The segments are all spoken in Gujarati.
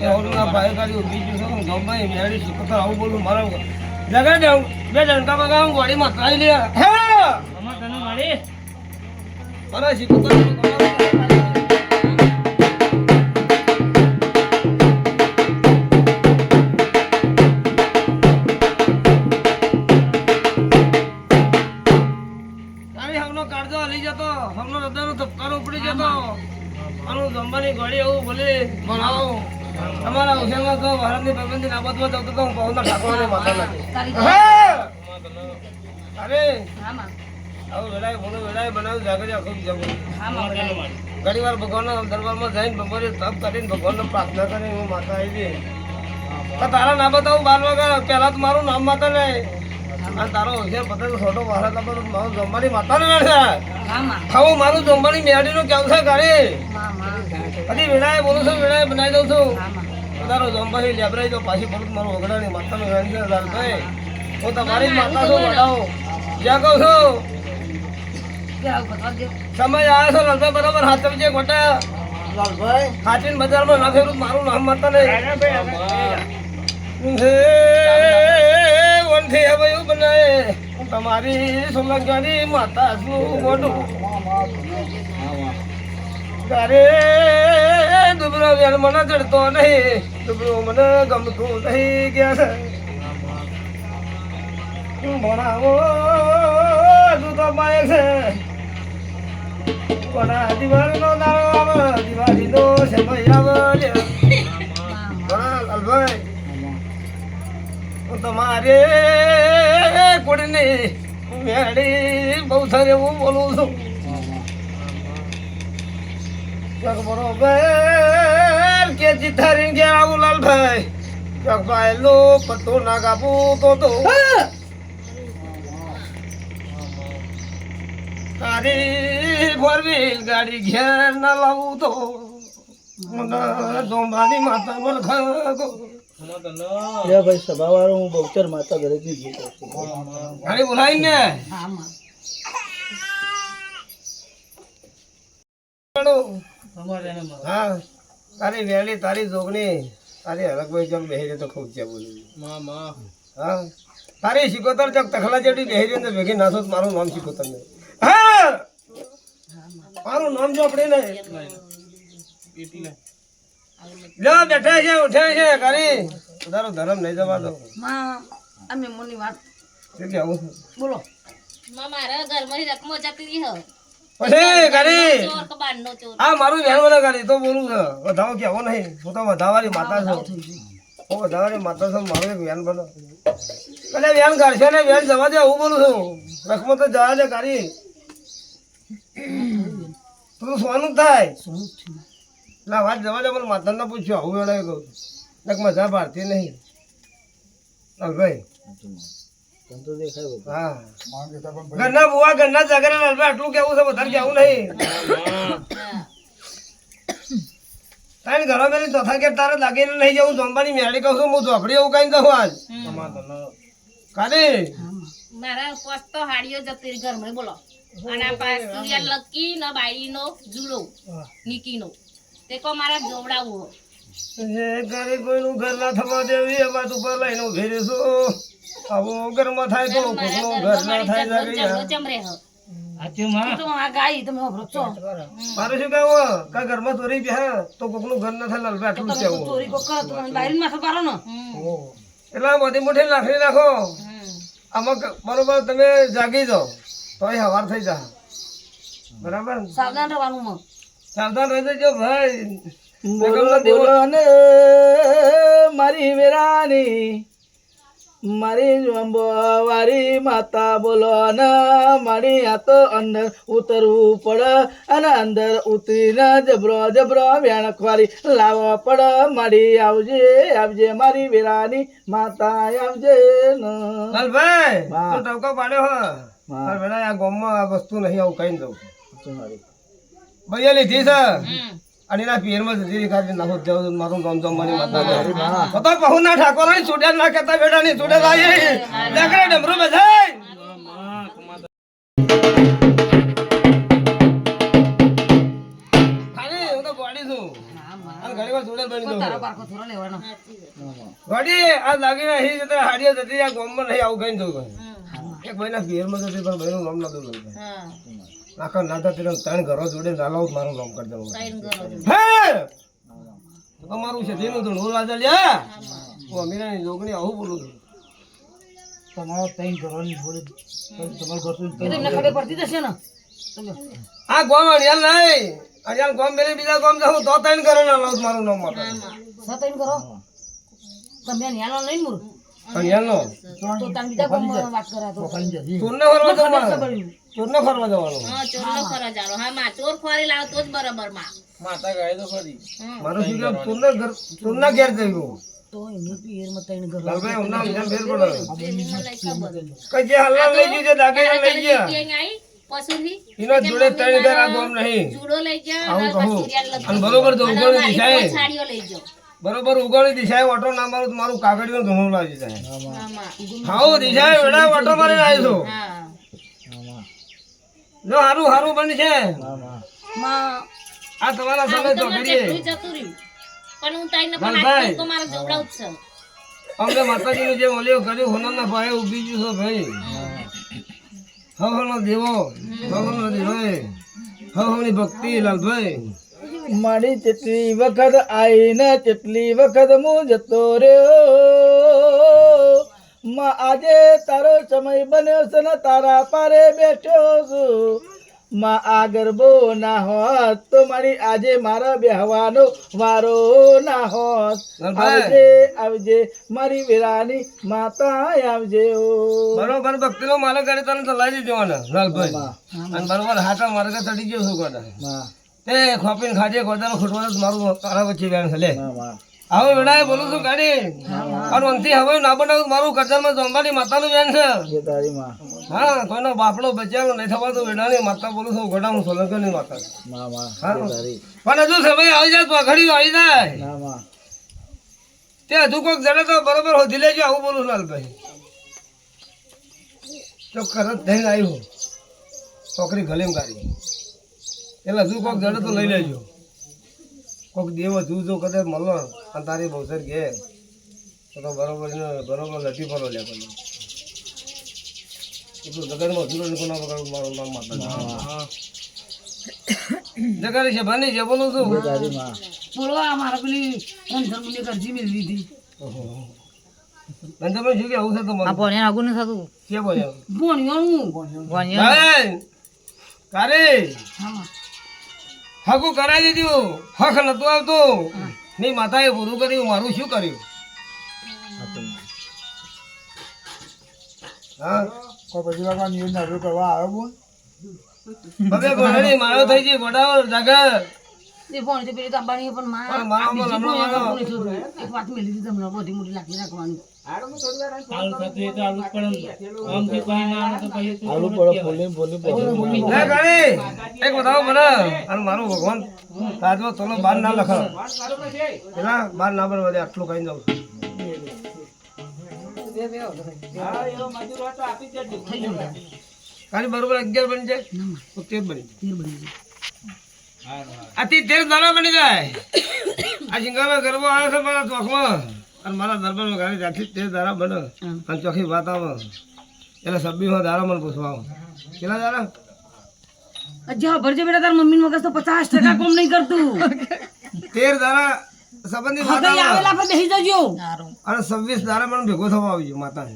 એ ઓલુના ભાઈ ખાલી છે, હું ગમે મેળી શીખવતો આવું બોલું મારા જગા દઉં બે ડંકા મગાવું ગોળીમાં ખાઈ લે. હા! અમાર તને મળી મારા શીખવતો તારી હલી જતો. હમનો હૃદયનો ધબકારો ઉપડી જતો. આનું જમવાની ઘડી એવું બોલે ભણાવો. તમારા હોશિયારમાં તો ભારતની પ્રબંધની નાબદમાં જતો તો હું પવનના ઠાકોરને માતા નથી. હા! અરે! આવું વેળાએ બોલો વેળાએ બનાવ્યું જાગરે આખું જવું ઘણી વાર ભગવાનના દરબારમાં જઈને બપોરે તપ કરીને ભગવાનને પ્રાર્થના કરીને હું માતા આવી તો તારા નામ બતાવું બાર વાગ્યા પહેલા તો મારું નામ માતા ને અને તારો હોશિયાર પતે તો છોટો ભારત મારું જમવાની માતા ને છે ખાવું મારું જમવાની મેળીનું કેવું છે ગાડી હજી વિનાય બોલું છું વિનાય બનાવી દઉં છું. તારો જંબાઈ લેબરાઈ તો પાછી તો મારું વગડાની માતાનું વેણ છે લાલભાઈ હું તમારી જ માતા છું વડાવું જ્યાં કહું છું. સમય આવ્યો છે લાલભાઈ બરાબર હાથ સમજે ગોટા લાલભાઈ ખાચીન બજારમાં ના ફેરું મારું નામ માતા નહીં. હે, વંઠી હવે એવું બનાય. તમારી સોલંકાની માતા છું મોઢું તારે દુબરો વેલ મને ચડતો નહીં, દુબરો મને ગમતું નહીં ગયા ભણાવો તું તો માય છે. કોના દિવાળીનો દાડો આવે, દિવાળીનો સમય આવે ઘણા તમારે કોડીને મેળી બહુ સારી બોલું છું. બરોબર કે આવું લાલભાઈ? પાયલો પત્તો ના કાપું તો તો. તારી ફોર ગાડી ઘેર ના લાવું તો. જોંબાની માતા બોલ ખાગો લે ભાઈ સભાવાળો હું બહુચર માતા ઘરેથી જ બોલાવી ને. હા તારી વેલી તારી જોગણી તારી હરકભાઈ ચોક બેહી તો ખૂબ છે બોલી હા તારી શિકોતર ચોક તખલા જેટલી બેહી ને ભેગી નાસો મારું નામ શિકોતર ને હા! મારું નામ જો આપણે ને. લો બેઠા છે ઉઠ્યા છે કરી તારો ધર્મ નહીં જવા દો. અમે મોની વાત. બોલો. મારા ઘરમાં રકમો જતી રહી પછી કરી આ મારું વેણ વાળા ગાડી તો બોલું છે. વધાવો કેવો નહીં. હું તો વધાવાની માતા છું. હું વધાવાની માતા છું મારું એક વેન બનો. એટલે વેન કાઢશે ને જવા દે હું બોલું છું. રકમો તો જવા દે ગાડી. તું સોનું થાય. ના વાત જવા દે મને માતાને પૂછ્યો. આવું વેળાએ કહું. એક મજા પાડતી નહીં. લાલભાઈ ધંધો દેખાય બધો. હા ઘરના બુવા ઘરના જાગરે આટલું કેવું છે વધારે કેવું નહીં. તારે ઘરો મેલી ચોથા કે તારે લાગીને નહીં જવું જમવાની મેળી કહું છું હું ઝોપડી એવું કઈ દઉં આજ. કાલી મારા પોસ્ત તો હાડીઓ જતી ઘરમાં બોલો. અને આ આ લકી ને બાઈનો જુડો નીકીનો. તે કો મારા જોવડાવું એ ઘરે કોઈનું ઘર ના થવા દેવી એ વાત ઉપર લઈને ઊભી રહીશું આવું ઘરમાં થાય તો કોકનો ઘર ના થાય જાગરી ચમરે હ સાચું માં? તો આ ગાય તમે વાપરો છો. મારે શું કહેવું? કા ઘરમાં ચોરી બે તો કોકનું ઘર ના થાય લાલભાઈ આટલું જ કહેવું. તો એટલે બધી મોટી લાખડી નાખો. આમાં બરોબર તમે જાગી જાઓ. તોય હવાર થઈ જા. બરાબર? સાવધાન રહેવાનું સાવધાન રહી જજો ભાઈ. મારી વેરાની મારી વારી માતા બોલો ને મારી આ તો અંદર ઉતરવું પડે અને અંદર ઉતરીને જબરો જબરો વેણખવારી લાવવા પડે. મારી આવજે આવજે મારી વેરાની માતા આવજે લાલભાઈ ટવકો પાડ્યો હો? વાહ. આ ગામમાં આ વસ્તુ નહીં આવું કઈ દઉં ભાઈ લીધી છે? અને એના પિયરમાં જતી દેખાતી નાખો જાવ મારું ગમ જમવાની મને છે તો તો બહુ ના ઠાકોર નહીં છૂટ્યા ના કહેતા બેટા ની છૂટે લાવી દેખરે ડમરો બધાય. વડી આ લાગીને અહીં હાડીઓ જતી આ ગામમાં નહીં આવું કઈ થયું કઈ એક ભાઈના પિયરમાં જતી પણ ભાઈનું નામ નતું લઈ હા. આખા નાતા તે ત્રણ ઘરો જોડે નાલાઓ મારું નામ કરી દેવું ત્રણ ઘરો. હે! તો મારું છે તેનું તો ઢોલ વાજા લ્યા? હું અમીરાની જોગણી આવું બોલું છું. તમારો ત્રણ ઘરોની જોડે તમારું ઘર તો તમને ખબર પડતી જ ને. આ ગોમ અડિયાલ નહીં. અડિયાલ ગોમ મેલે બીજા ગોમ જાઉં તો ત્રણ ઘરો ના મારું નામ માતા સતૈન કરો તમે ન્યાલો લઈને મૂળ? અડિયાલનો તો તમે બીજા ગોમ વાત કરા તો ચોરને ફરવા જવાનું. ચોરને ફરવા જવાનું. હા ચોરનો ખરો જાણો હા માં ચોર ખોરી લાવ તો જ બરાબરમાં. મારું શું કેમ? ચોરને ઘર ચોરના ઘેર જયું તો એની પિયરમાં ત્રણ ઘરો લાલભાઈ હમણાં બીજા ફેર પડે? એમનો લઈ ખબર. કઈ જે હલ્લા લઈ ગયું છે દાગીના લઈ ગયા. ક્યાંય આઈ જોડે ત્રણ ઘર આ ગોમ નહીં. જુડો લઈ જા આવું કહું. અને બરોબર તો અને દિશાએ પછાડીઓ લઈ જાઓ બરોબર ઉગવણી દિશાએ ઓટો ના મારું તો મારું કાગળિયું લાગી જાય. હા દિશાએ વેડા ઓટો મારીને આવ્યો છું. હા. જો હારું હારું બની છે માં આ તમારા સામે તો કરીએ. પણ હું તાઈને પણ આ તો મારા જોવડાવું જ છે. અમને માતાજીનું જે મળ્યો કર્યું હોનારના ભાઈ ઊભી ગયું છે ભાઈ. હવનો દેવો હવનો દેવાય હવની ભક્તિ લાલભાઈ મારી કેટલી વખત આઈને તેટલી વખત હું જતો રહ્યો. માં આજે તારો સમય બન્યો છે ને તારા પારે બેઠો છું. માં આ ગરબો ના હોત તો મારી આજે મારા બેહવાનો વારો ના હોત. આવજે આવજે મારી વેરાની માતા આવજે ઓ બરોબર ભક્તિનો માલક કરી તને તો લઈ દીધો ને લાલભાઈ. અને બરોબર હાથા માર્ગે ચડી ગયો છું માં તે ખોપીને ખાજે ગોદાનો ખૂટવાનો મારું તારા વચ્ચે બેન લે. હવે વેડાએ બોલું છું ગાડી. અને અંતિ હવે ના બનાવું મારું કચરમાં જંબાની માતાનું બેન છે. હા કોઈનો બાપડો બચ્યાનો નહીં થવાતું વેડાની માતા બોલું છું ગોડા હું સોલંકરની માતા. પણ હજુ સમય આવી જાય તો આવી જાય. તે હજુ કોઈક જણે તો બરોબર હોધી લેજો આવું બોલું લાલભાઈ. તો કરત થઈને આવ્યું. છોકરી ગલેમ કાઢી એટલે હજુ કોઈક જણે તો લઈ લેજો. કોઈક દેવો હજુ જો કદાચ મળો અને તારી ભવસર ઘે તો બરોબર બરોબર લટી પડો લે પણ એટલું જગતમાં હજુ ને કોના વગર મારું નામ માતા જગાડી છે ભાની છે બોલું છું. બોલો આ મારા પેલી રંધનમુની કરજી મેળવી લીધી અને શું કે આવું છે તો મને ભણ્યા આગું નથી થતું? કે બોલ્યા ભણ્યો? ભાઈ કારે. હા. હકું કરાવી દીધું. હક નતું આવતું. નહીં માતાએ પૂરું કર્યું. મારું શું કર્યું? હા? પછી બાપા નિયમ ના કરવા આવ્યો બોલ. હવે ગોળાની મારો થઈ ગઈ. ગોડાવો જાગર. એ ભણી પેલી તો પણ માં હમણાં. એક વાત તમને બધી મોટી લાગી રાખવાની. તો તો તું ભગવાન. તોલો બાર ના લખ. પેલા બાર ના બરોબર આટલું કઈ જાઉં છું. કાળી બરોબર અગિયાર બની જાય તો તેર બની જાય. આથી તેર દાણા બની જાય. આ શિંગામાં ગરબો આવે છે મારા ચોકમાં અને મારા દરબારમાં ગાડી ત્યાંથી તેર દાણા બને. અને ચોખી વાત આવે. એટલે સબ્બીમાં દાડા મને પૂછવા કેટલા દાડા અજ્જા ભરજે બેટા તાર મમ્મી મગજ તો પચાસ ટકા કોમ નહીં કરતું. તેર દાડા સંબંધી વાત આવેલા પર બેસી જજો. અને છવ્વીસ દાડા મને ભેગો થવા આવજો માતા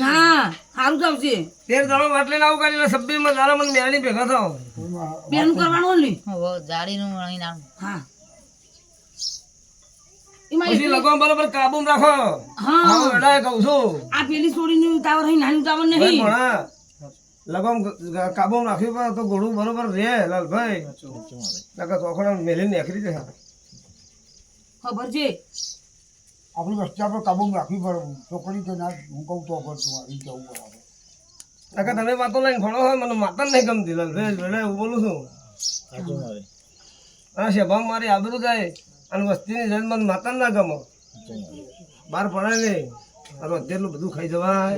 ના સારું જ આવશે તેર દાડો માટલી આવું કરી એટલે છવ્વીસમાં દાડા મને મેળની ભેગા થાવ બેન કરવાનું ને હા. એમાં પછી લગવા બરોબર કાબુ રાખો. હા. હા કહું છું. આ પેલી છોડીની ઉતાવળ અહીં નાની ઉતાવળ નહીં. લગામ કાબુ રાખ્યું પણ તો ઘોડું બરોબર રે લાલભાઈ. નકર ચોખડા મેલી નેખરી દે. હા ભરજે આપણી વસ્તુ પર કાબૂમાં રાખવી પડે. છોકરી તો ના હું કહું તો કરશું આવી જવું બરાબર. નકર તમે વાતો લઈને ભણો હોય મને માતા નહીં ગમતી લાલભાઈ. વેડાએ હું બોલું છું. હા શેભામ મારી આબરું જાય અને વસ્તીની જન મને માતા ના ગમો. બહાર પડાય નહીં. અરે અત્યારનું બધું ખાઈ જવાય.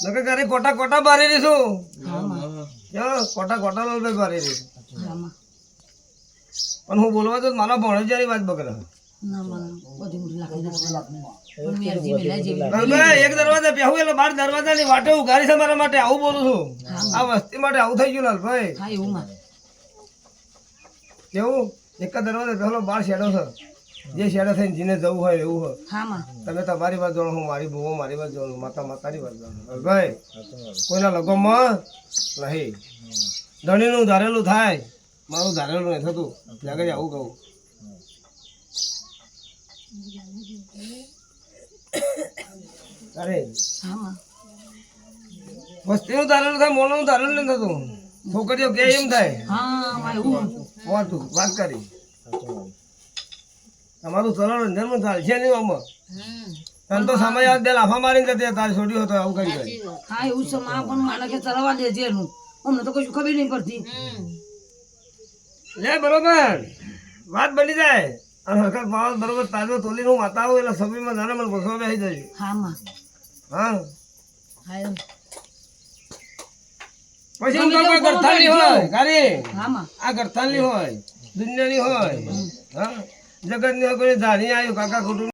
નકર ઘરે કોટા કોટા બારી દઈશું. જો કોટા કોટા લાલ ભાઈ પાડી રહી પણ હું બોલવા તો મારા ભણજારી વાત બગડે. એક દરવાજા બેહું એટલે બાર દરવાજા ની વાટે ઉઘારી છે મારા માટે આવું બોલું છું. આ વસ્તી માટે આવું થઈ ગયું લાલભાઈ. હા કેવું એક જ દરવાજે પહેલો બાર શેડો છે. જે શેડા થઈને જીને જવું હોય એવું હોય. તમે તમારી વાત જાણો હું મારી બહુ મારી વાત જાણું માતા માતાની વાત જાણું. ભાઈ કોઈના લગનમાં નહીં. ધણીનું ધારેલું થાય મારું ધારેલું નહીં થતું. લાગે આવું કહું. અરે. વસ્તીનું ધારેલું થાય મોલનું ધારેલું નહીં થતું. છોકરીઓ કે એમ થાય. વાત કરી. તમારું સરળ રંજનમાં ચાલશે નહીં આમાં? તને તો સમય આવે બે લાફા મારીને જતી તારી છોડી હતો આવું કરી કરી હા એવું છે માં પણ માને કે ચલાવવા દેજે એનું. અમને તો કશું ખબર નહીં પડતી. લે બરોબર. વાત બની જાય. અને હરકત માણસ બરોબર તાજો તોલી હું માતા આવું એટલે સભીમાં જાણે મને બસો બેસી જાય હા માં. હા. હા પછી એમ તો કોઈ ગરથાલી હોય કારી હા માં. આ ગરથાલી હોય દુનિયાની હોય. હા. જગતની હોય કોઈ ધારી આવ્યું કાકા કુટુંબ.